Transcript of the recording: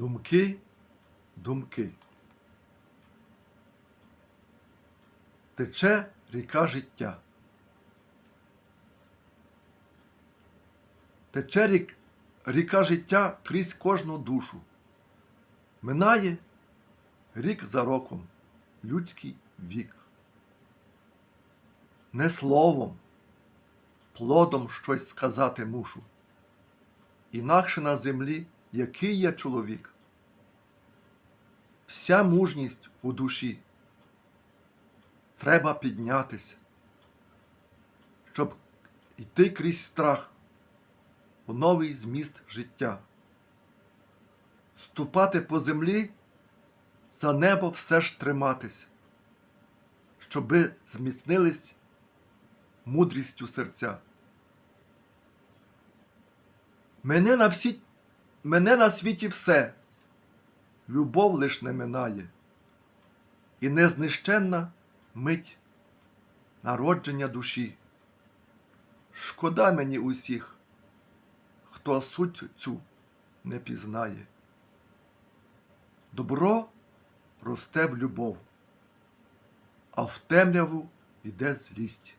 Думки, думки. Тече ріка життя. Тече рік, ріка життя крізь кожну душу. Минає рік за роком людський вік. Не словом, плодом щось сказати мушу. Інакше на землі, який я чоловік. Вся мужність у душі. Треба піднятися, щоб йти крізь страх у новий зміст життя. Ступати по землі, за небо все ж триматись, щоби зміцнились мудрістю серця. Мене на, всі, мене на світі все, любов лиш не минає, і незнищенна мить народження душі. Шкода мені усіх, хто суть цю не пізнає. Добро росте в любов, а в темряву йде злість.